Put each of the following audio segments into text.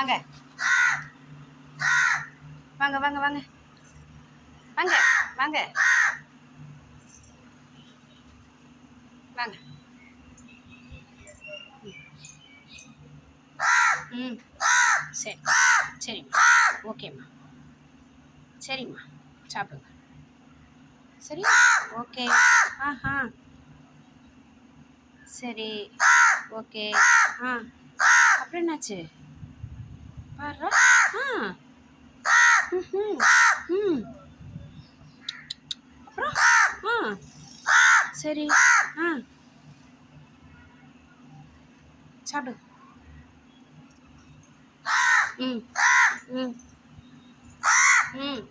வாங்க. வாங்க வாங்க வாங்க. வாங்க வாங்க. வாங்க. ம். சரி சரிம்மா ஓகேம்மா சரிம்மா. சாப்பிடுங்க. சரி? ஓகே. ஆஹா. சரி. ஓகே. ஆ. அப்புறம் என்னாச்சு? பாரு. ம். அப்புறம்? ஆ. சரி. ஆ. சாப்பிடு. ம். ம். ம்.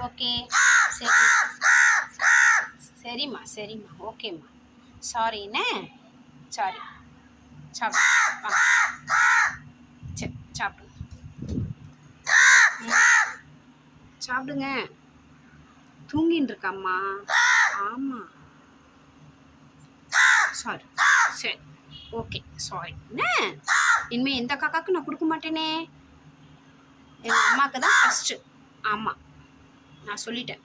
ஓகே. சரி. சரிம்மா சரிம்மா. ஓகேம்மா. சாரிண்ணே சாரி சாப்பிடு. சாப்பிடுங்க. ம். சாப்பிடுங்க. தூங்கின்னு இருக்காம்மா ஆமாம் சாரி. சரி ஓகே சாரி என்ன? இனிமேல் எந்த காக்காக்கும் நான் கொடுக்க மாட்டேனே? எங்கள் அம்மாவுக்கு தான் ஃபஸ்ட்டு ஆமாம் நான் சொல்லிட்டேன்.